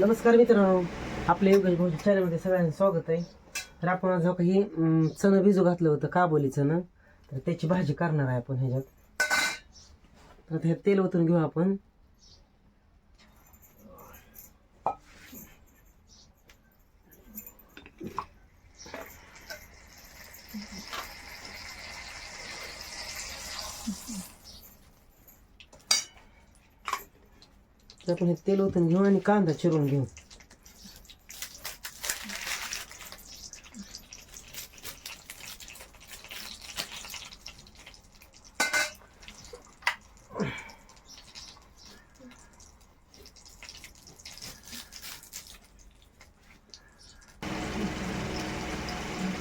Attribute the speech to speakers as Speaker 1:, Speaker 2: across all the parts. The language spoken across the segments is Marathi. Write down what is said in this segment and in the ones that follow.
Speaker 1: नमस्कार मित्रांनो. आपल्या योगेश भाऊच्या चॅनलमध्ये सगळ्यांचं स्वागत आहे. तर आपण आज काही चणं भिजू घातलं होतं काबोली चणं. तर त्याची भाजी करणार आहे आपण ह्याच्यात. तर हे तेल ओतून घेऊ आपण. तर आपण हे तेल ओतून घेऊ आणि कांदा चिरून घेऊ.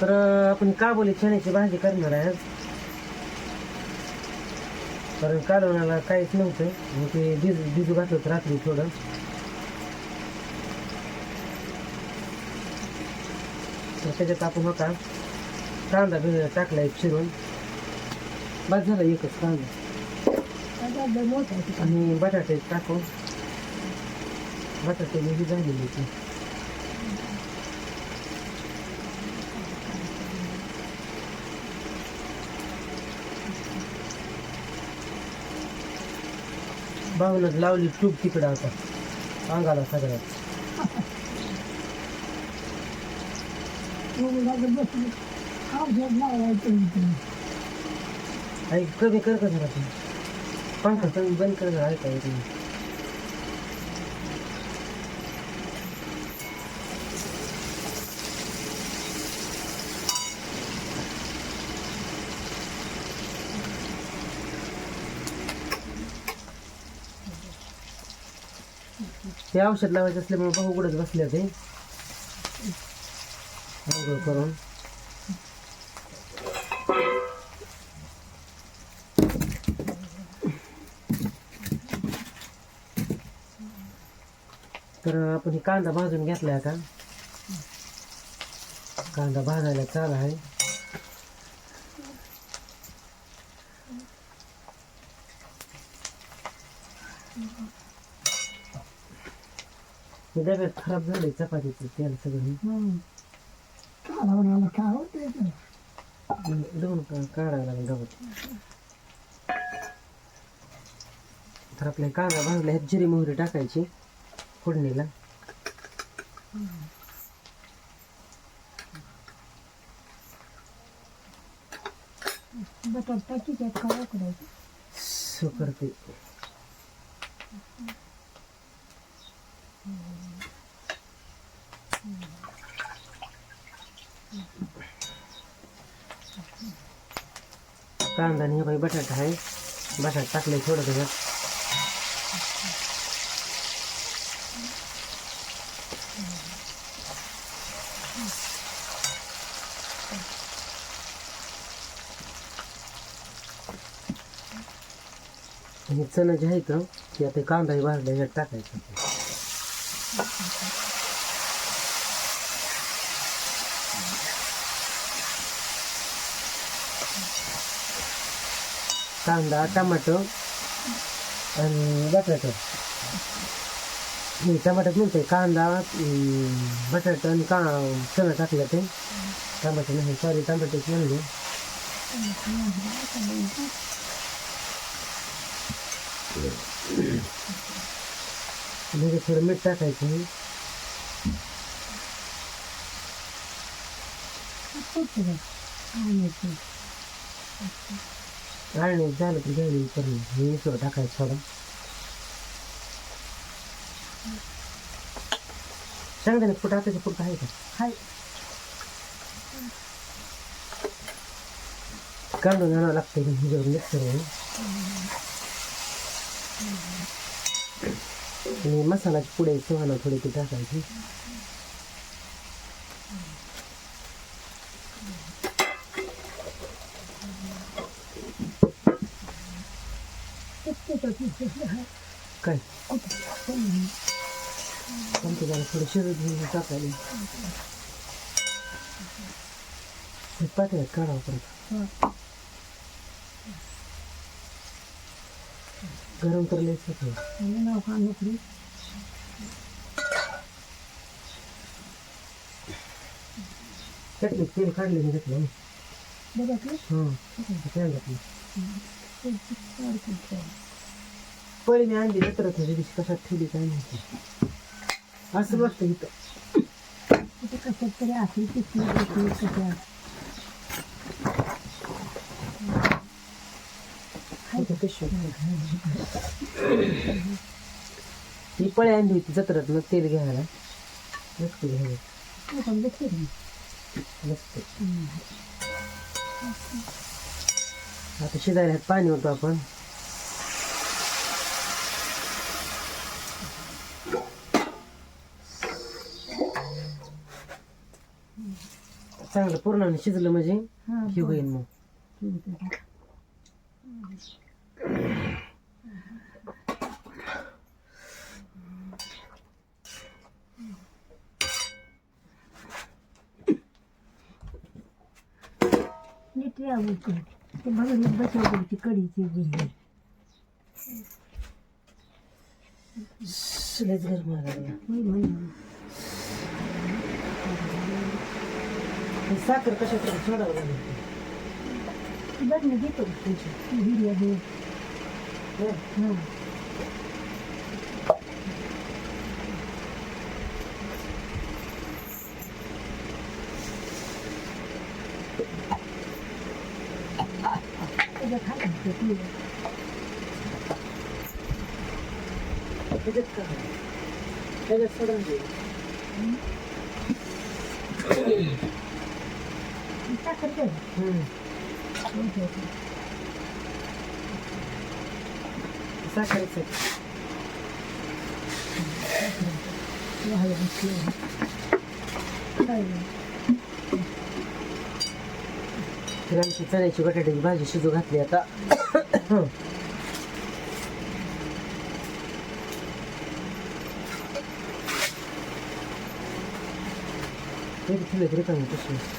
Speaker 1: तर आपण काबोली चण्याची भाजी करणार आहे. कारण कालवणाला काहीच नव्हतं. मग ते भिज भिजू घातलं होतं रात्री थोडं. तर त्याच्यात आपण होता कांदा भिज टाकला एक चिरून. बस झाला एकच कांदा. आणि बटाटे टाकू बटाटे मी झालेली होती भावनच लावली टूप तिकडं आता. अंगाला सगळ्यात. ऐक कमी कर का जरा तू? पंखा कमी बंद कर जरा ऐका येत. नाही. ते औषध लावायचं असल्यामुळे भाऊ उघडच बसले ते करून. तर आपण हे कांदा भाजून घेतलाय आता. कांदा भाजायला चाल आहे. हे डब्यात खराब झाले चपातीचं तेल सगळं. दोन का काढायला लागेल गवत. तर आपल्या कांदा भाजला ह्यात जिरी मोहरी टाकायची फोडणीला. सो करते. कांदा आणि हे बाई बटाटा आहे. बटाटा टाकले थोडं त्याच्यात आणि चणं जे आहेत ते आता कांदा हे भाजला ह्याच्यात टाकायचं. कांदा टमाटो आणि बटाटो. हे टमाट्यात म्हणते कांदा अं, बटाटा आणि का चणा टाकलं ते. टमाटे नाही सॉरी टमाटेच म्हणले. म्हणजे थोडं मीठ टाकायचं. आणि झालं तर घ्यायला करून मिसळ टाकायचं थोडं शेंगदाणे फुट टाकायचं फुट आहे का? काढून आणावं लागतं ह्याच्यावर मिक्सर आणि मसाल्याची पुढे सुहाना थोडी ती टाकायची. काय? जरा थोडं शरीर घेऊन टाकायला पाठवाय परत. गरम तर येतं नाव नोकरी चटणी तेल काढले मी घेतलं बघा घातलं.
Speaker 2: ते
Speaker 1: मी आणली दिवशी कशात ठेवली काय माहिती असं वाटतं इथं
Speaker 2: तिथे कशात तरी असेल पिशवी कशात.
Speaker 1: ही पळी आणली होती जत्रात मग तेल घ्यायला नक्की घ्यायला नसते आता शिजायला पाणी होतं आपण चांगलं पूर्ण शिजलं म्हणजे
Speaker 2: हा,
Speaker 1: हे होईल मग.
Speaker 2: नीट ते बघून बसवली
Speaker 1: गरम व्हायला लागलं.
Speaker 2: होईल होईल
Speaker 1: हे साखर कशात सोडावं लागेल?
Speaker 2: बघ मी घेतो तुमची हिरव्या
Speaker 1: हं.
Speaker 2: खाली घेतली.
Speaker 1: त्याच्यात का त्याच्यात सोडून दे.
Speaker 2: साखर दे.
Speaker 1: हं.
Speaker 2: Okay, okay.
Speaker 1: साखरेच आहे.
Speaker 2: वाया बसली. काय नाही.
Speaker 1: तर आमची चण्याची बटाट्याची भाजी शिजू घातली आता तरी ठेवले तरी कमी कशी
Speaker 2: कशाला लागतं?
Speaker 1: एवढंच कुठं आहे काय
Speaker 2: मला तेवढंच.
Speaker 1: कांडावं लागला लागलं कांदा
Speaker 2: मला इतकं नाही.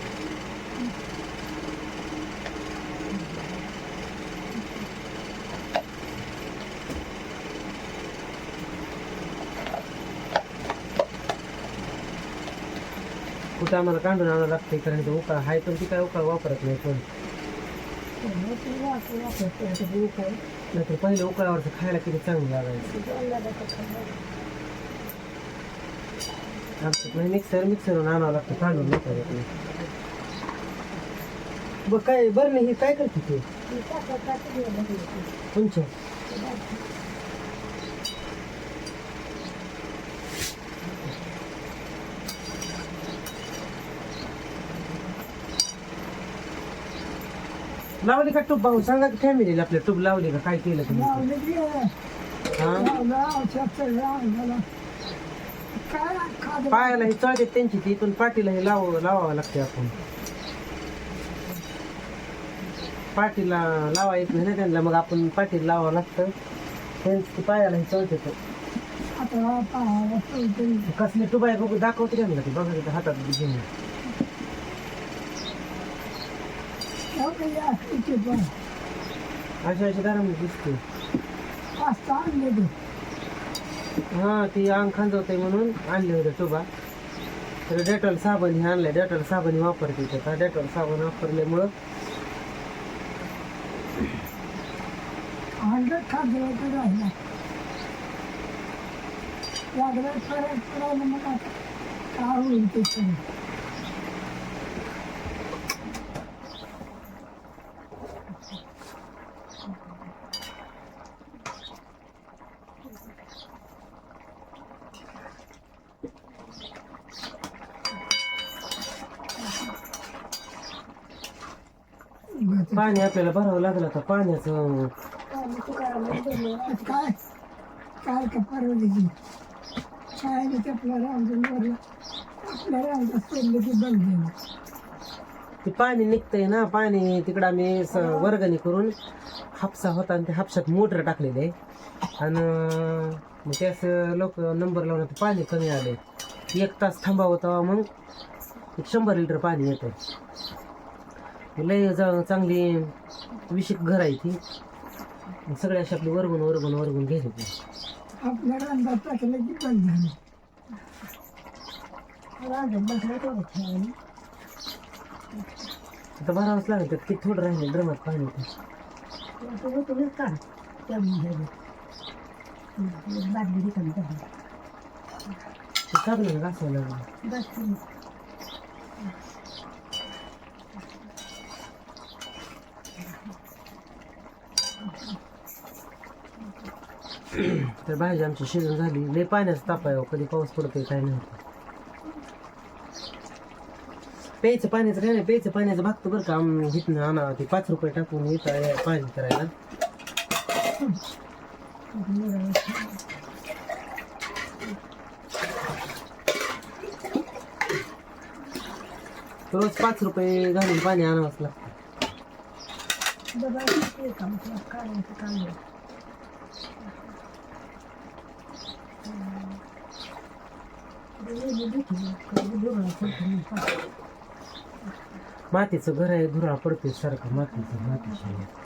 Speaker 1: आम्हाला कांडून आणावं लागते कारण ते उकाळ आहे पण ती काय उकाळ वापरत नाही पण
Speaker 2: तेव्हा
Speaker 1: नाहीतर पहिले उकाळावरचं खायला किती चांगलं लागायचं. आमचं मिक्सर मिक्सरवर आणावं लागतं कांडून नाही करत नाही बघ काय बरं नाही हे काय करते ते? तुमच्या लावली का टूप भाऊ? सांगा की फॅमिलीला आपल्या टूप लावली का? काय केलं तुम्ही? हा? पायाला हे चळते त्यांची ती पण पाठीला हे लाव लावावं लागते आपण. पाठीला लावा येत नाही ना त्यांना मग आपण पाठीला लावावं लागतं. त्यांची पायाला हे चळते तर कसले टुबा आहे बघू दाखवते त्यांना ते. बघा तिथं हातात घेऊन. अशा अशा दारामध्ये दिसते. हा ती अंग खांजवते म्हणून आणले होते टुबा तर डेटॉल साबण हे आणलंय. डेटॉल साबण वापरते त्याचा डेटॉल साबण वापरल्यामुळं
Speaker 2: लागलं पडायला मग काय होईल ते सगळं
Speaker 1: पाणी आपल्याला भरावं लागलं तर पाण्याचं.
Speaker 2: काय काय का शाळेने रामजून आपल्या की बंद झालं
Speaker 1: ते पाणी निघतंय ना पाणी तिकडं आम्ही स- वर्गणी करून हापसा होता आणि त्या हापशात मोटर टाकलेले. आणि मग त्यास लोक नंबर लावून ते पाणी कमी आले एक तास थांबावं तेव्हा मग एक शंभर लिटर पाणी येतं लय ज- चांगली विशिक घर आहे ती. मग सगळे अशी आपली वरगून वरगून वरगून घ्यायचे ते
Speaker 2: आपल्या रांगात टाकलं की बंद झालं.
Speaker 1: आता भरावंच लागेल त्यात किती थोडं राहिले ड्रमात पाणी ते ते चांगलं घासायला लागलं. तर भाजी आमची शिजून झाली लय पाण्याचं ताप आहे हो, कधी पाऊस पडतोय काय नाही प्यायचं पाण्याचं काय नाही प्यायचं पाण्याचं भागतं बरं का आम्ही इथनं आणा ते पाच रुपये टाकून इथं पाणी करायला. रोज पाच रुपये घालून पाणी आणावंच लागतं. मातीचं घर आहे धुरा पडते सारखं मातीचं मातीचं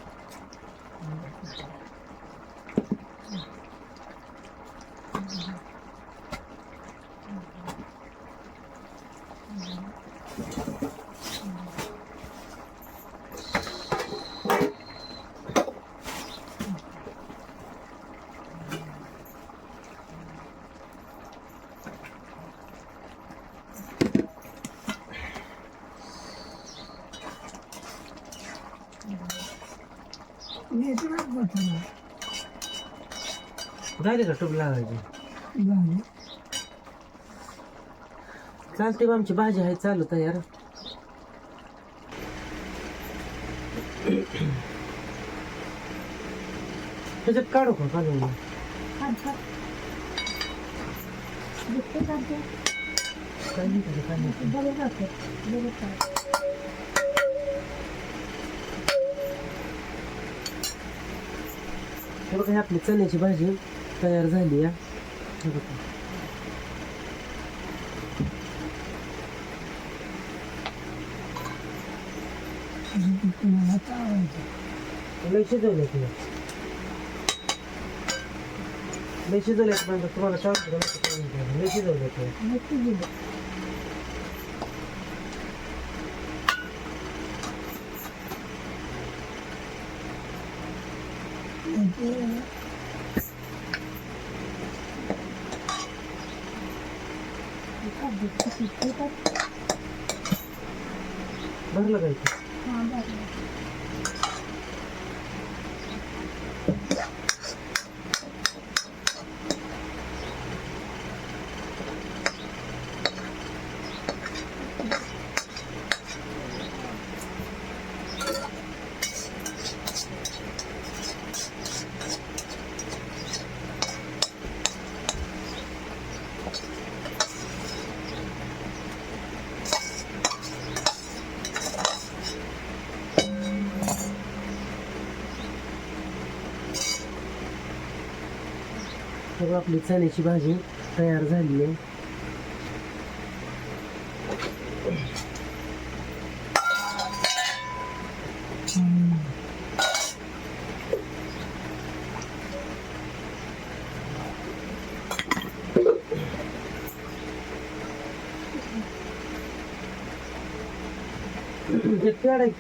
Speaker 1: झाले का टूब लावायची
Speaker 2: झालं
Speaker 1: चालते आमची भाजी आहे चालू तयार. त्याच्यात काढू का काढू? काय नाही काय नाही. हे बघा आपली चण्याची भाजी तयार झाली या हे बघा.
Speaker 2: तुम्हाला चावायचं
Speaker 1: लय शिजवले तुला. लय शिजवले पण तुम्हाला सांगतो लय शिजवले तुला.
Speaker 2: नक्की दिलं
Speaker 1: भरलं आपली चण्याची भाजी तयार झाली आहे.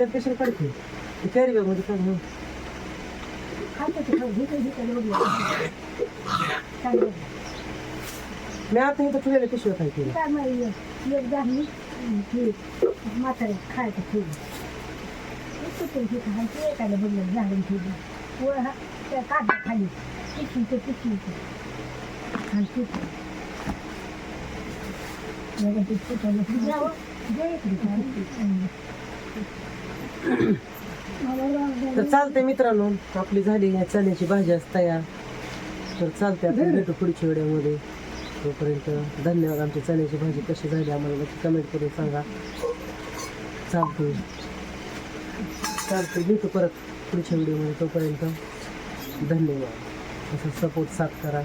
Speaker 1: कशाला काढते? ते कॅरी बॅगमध्ये काढ मग. मी आता इथं ठेवलेलं पिशव्या काय केलं?
Speaker 2: म्हातारे खायचं ठेवलं बघलं झाडून वर हा त्या खाली. पिशवी ते
Speaker 1: तर चालते मित्रांनो. आपली झाली आहे चण्याची भाजी आज तयार. तर चालते आपण भेटू पुढच्या व्हिडिओमध्ये. तोपर्यंत धन्यवाद आमची चण्याची भाजी कशी झाली आम्हाला नक्की कमेंट करून सांगा. चालतो चालतो भेटू परत पुढच्या व्हिडिओमध्ये तोपर्यंत. धन्यवाद. असं सपोर्ट साथ करा.